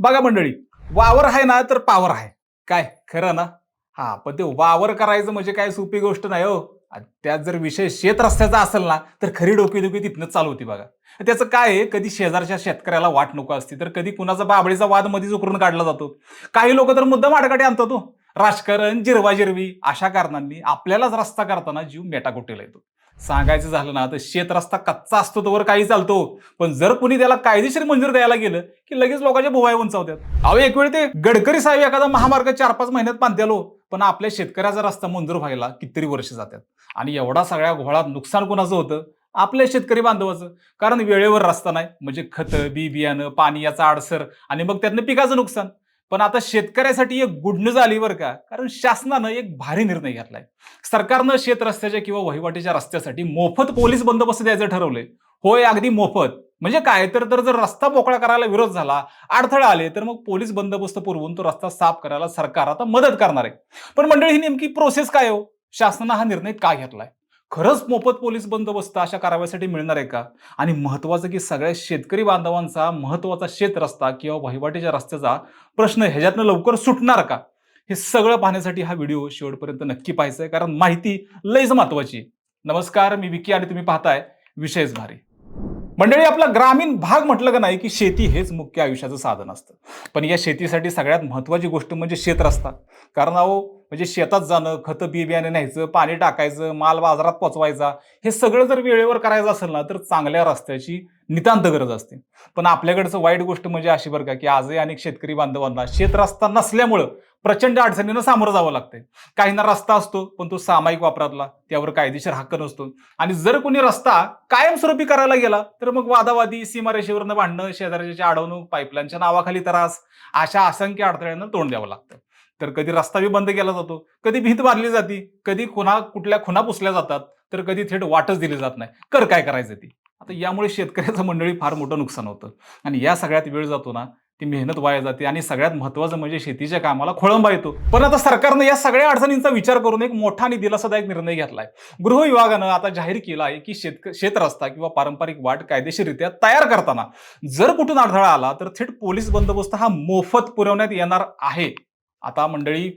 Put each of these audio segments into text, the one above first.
बघा मंडळी वावर आहे ना तर पावर आहे. काय? खरं ना? हा पण ते वावर करायचं म्हणजे काय सोपी गोष्ट नाही हो. त्यात जर विषय शेत रस्त्याचा असेल ना तर खरी डोकेदुखी तिथनं चालू होती बघा. त्याचं काय आहे कधी शेजारच्या शेतकऱ्याला वाट नको असती तर कधी कुणाचा बाबळीचा वाद मध्येच उकरून काढला जातो. काही लोक तर मुद्दा आडकाठी आणतात तो राजकारण जिरवाजिरवी अशा कारणांनी आपल्यालाच रस्ता करताना जीव मेटाकुटीला येतो. सांगायचं झालं ना तर शेत रस्ता कच्चा असतो तोवर काही चालतो. पण जर कुणी त्याला कायदेशीर मंजूर द्यायला गेलं की लगेच लोकांच्या भुवाय उंचावतात. अहो एक वेळ ते गडकरी साहेब एखादा महामार्ग चार पाच महिन्यात बांधत्यालो पण आपल्या शेतकऱ्याचा रस्ता मंजूर व्हायला कितीतरी वर्ष जातात. आणि एवढा सगळ्या घोळात नुकसान कोणाचं होतं? आपल्या शेतकरी बांधवाचं. कारण वेळेवर रस्ता नाही म्हणजे खतं बी बियाणं पाणी याचा अडसर आणि मग त्यातनं पिकाचं नुकसान. पण आता शेतकऱ्यासाठी एक गुड न्यूज आली बरं का? कारण शासनानं एक भारी निर्णय घेतलाय. सरकारनं शेत रस्त्याच्या किंवा वहिवाटीच्या रस्त्यासाठी मोफत पोलीस बंदोबस्त द्यायचं ठरवलंय. होय अगदी मोफत. म्हणजे काय? तर तर जर रस्ता मोकळा करायला विरोध झाला अडथळे आले तर मग पोलीस बंदोबस्त पुरवून तो रस्ता साफ करायला सरकार आता मदत करणार आहे. पण मंडळी ही नेमकी प्रोसेस काय हो? शासनानं हा निर्णय का घेतलाय? खरंच मोफत पोलीस बंदोबस्त अशा कारवाईसाठी मिळणार आहे का? आणि महत्वाचं की सगळ्या शेतकरी बांधवांचा महत्त्वाचा शेत रस्ता किंवा वहिवाटीच्या रस्त्याचा प्रश्न ह्याच्यातनं लवकर सुटणार का? हे सगळं पाहण्यासाठी हा व्हिडिओ शेवटपर्यंत नक्की पाहायचा आहे कारण माहिती लयच महत्वाची नमस्कार मी विकी आणि तुम्ही पाहताय विषयच भारी. मंडळी आपला ग्रामीण भाग म्हटलं का नाही की शेती हेच मुख्य आयुष्याचं साधन असतं. पण या शेतीसाठी सगळ्यात महत्त्वाची गोष्ट म्हणजे शेत रस्ता. कारण अहो म्हणजे शेतात जाणं खतं बी बियाणे न्यायचं पाणी टाकायचं माल बाजारात पोचवायचा हे सगळं जर वेळेवर करायचं असेल ना तर चांगल्या रस्त्याची नितांत गरज असते. पण आपल्याकडचं वाईट गोष्ट म्हणजे अशी बरं का की आजही अनेक शेतकरी बांधवांना शेत रस्ता नसल्यामुळं प्रचंड अडचणीनं सामोरं जावं लागतंय. काहींना रस्ता असतो पण तो सामायिक वापरातला. त्यावर कायदेशीर हक्क नसतो. आणि जर कोणी रस्ता कायमस्वरूपी करायला गेला तर मग वादावादी सीमारेषेवरनं भांडणं शेजाऱ्याच्या अडवणूक पाईपलाईनच्या नावाखाली त्रास अशा असंख्य अडथळ्यांना तोंड द्यावं लागतं. तर कधी रस्ता बी बंद केला जातो कधी भीत बांधली जाते कधी खुना कुठल्या खुना पुसल्या जातात तर कधी थेट वाटच दिली जात नाही. कर काय करायचं ती? आता यामुळे शेतकऱ्याचं मंडळी फार मोठं नुकसान होतं. आणि या सगळ्यात वेळ जातो ना ती मेहनत वाया जाते आणि सगळ्यात महत्वाचं म्हणजे शेतीच्या कामाला खोळंबा येतो. पण आता सरकारनं या सगळ्या अडचणींचा विचार करून एक मोठा आणि दिलासादायक निर्णय घेतलाय. गृह विभागानं आता जाहीर केला आहे की शेतक शेत रस्ता किंवा पारंपरिक वाट कायदेशीररित्या तयार करताना जर कुठून अडथळा आला तर थेट पोलीस बंदोबस्त हा मोफत पुरवण्यात येणार आहे. आता मंडळी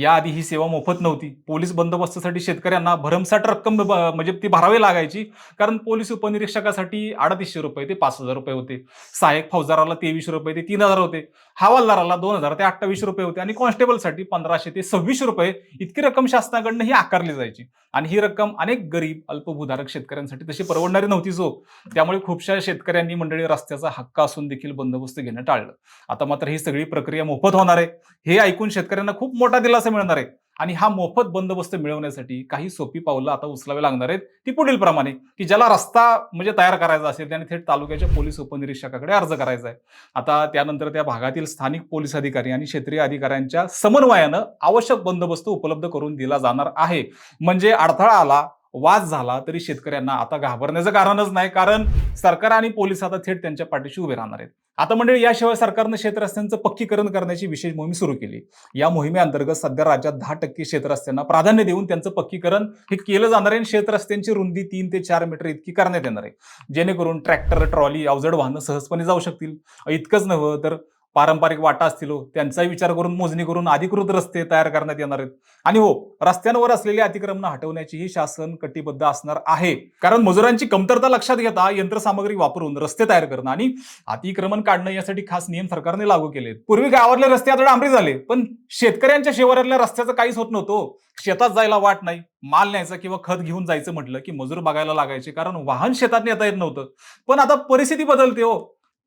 याआधी ही सेवा मोफत नव्हती. पोलीस बंदोबस्तासाठी शेतकऱ्यांना भरमसाठ रक्कम म्हणजे ती भरावी लागायची. कारण पोलीस उपनिरीक्षकासाठी अडतीसशे रुपये ते पाच हजार रुपये होते. सहाय्यक फौजदाराला तेवीस रुपये ते तीन हजार होते. हवालदाराला दोन हजार ते अठ्ठावीस रुपये होते. आणि कॉन्स्टेबलसाठी पंधराशे ते सव्वीस रुपये इतकी रक्कम शासनाकडनं ही आकारली जायची. आणि ही रक्कम अनेक गरीब अल्पभूधारक शेतकऱ्यांसाठी तशी परवडणारी नव्हती सो त्यामुळे खूपशा शेतकऱ्यांनी मंडळी रस्त्याचा हक्क असून देखील बंदोबस्त घेणं टाळलं. आता मात्र ही सगळी प्रक्रिया मोफत होणार आहे. हे ऐकून शेतकऱ्यांना खूप मोठा दिलासा मिळणार आहे. आणि हा मोफत बंदोबस्त मिळवण्यासाठी काही सोपी पावलं आता उचलावी लागणार आहेत. ती पुढील प्रमाणे की ज्याला रस्ता म्हणजे तयार करायचा असेल त्याने थेट तालुक्याच्या पोलीस उपनिरीक्षकाकडे अर्ज करायचा आहे. आता त्यानंतर त्या भागातील स्थानिक पोलीस अधिकारी आणि क्षेत्रीय अधिकाऱ्यांच्या समन्वयानं आवश्यक बंदोबस्त उपलब्ध करून दिला जाणार आहे. म्हणजे अडथळा आला वाद झाला तरी शेतकऱ्यांना आता घाबरण्याचं कारणच नाही कारण सरकार आणि पोलीस आता थेट त्यांच्या पाठीशी उभे राहणार आहेत. आता मंडळी याशिवाय सरकारनं शेतरस्त्यांचं पक्कीकरण करण्याची विशेष मोहीम सुरू केली. या मोहिमेअंतर्गत सध्या राज्यात दहा टक्के शेतरस्त्यांना प्राधान्य देऊन त्यांचं पक्कीकरण हे केलं जाणार आहे आणि शेतरस्त्यांची रुंदी तीन ते चार मीटर इतकी करण्यात येणार आहे. जेणेकरून ट्रॅक्टर ट्रॉली अवजड वाहनं सहजपणे जाऊ शकतील. इतकंच नव्हं तर पारंपरिक वाटा असतील हो, त्यांचाही विचार करून मोजणी करून अधिकृत रस्ते तयार करण्यात येणार आहेत. आणि हो रस्त्यांवर असलेली अतिक्रमणं हटवण्याचीही शासन कटिबद्ध असणार आहे. कारण मजुरांची कमतरता लक्षात घेता यंत्रसामग्री वापरून रस्ते तयार करणं आणि अतिक्रमण काढणं यासाठी खास नियम सरकारने लागू केले पूर्वी गावातले रस्ते आता डांबरी झाले पण शेतकऱ्यांच्या शिवारातल्या रस्त्याचं काहीच होत नव्हतं हो. शेतात जायला वाट नाही माल न्यायचा किंवा खत घेऊन जायचं म्हटलं की मजूर बघायला लागायचे कारण वाहन शेतात नेता येत नव्हतं. पण आता परिस्थिती बदलते हो.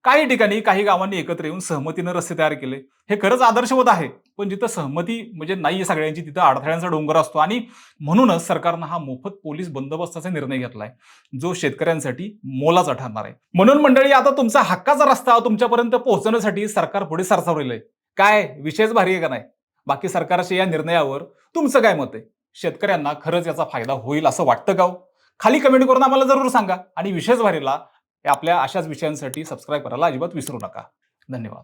काही ठिकाणी काही गावांनी एकत्र येऊन सहमतीनं रस्ते तयार केले. हे खरंच आदर्शवत आहे. पण जिथं सहमती म्हणजे नाही सगळ्यांची तिथं अडथळ्यांचा डोंगर असतो. आणि म्हणूनच सरकारनं हा मोफत पोलीस बंदोबस्ताचा निर्णय घेतलाय जो शेतकऱ्यांसाठी मोलाचा ठरणार आहे. म्हणून मंडळी आता तुमचा हक्काचा रस्ता तुमच्यापर्यंत पोहोचवण्यासाठी सरकार पुढे सरसावलेलं आहे. काय? विषयच भारी आहे का नाही? बाकी सरकारच्या या निर्णयावर तुमचं काय मत आहे? शेतकऱ्यांना खरंच याचा फायदा होईल असं वाटतं का हो? खाली कमेंट करून आम्हाला जरूर सांगा. आणि विशेष भारीला आपल्या अशाच विषयांसाठी सबस्क्राईब करायला अजिबात विसरू नका. धन्यवाद.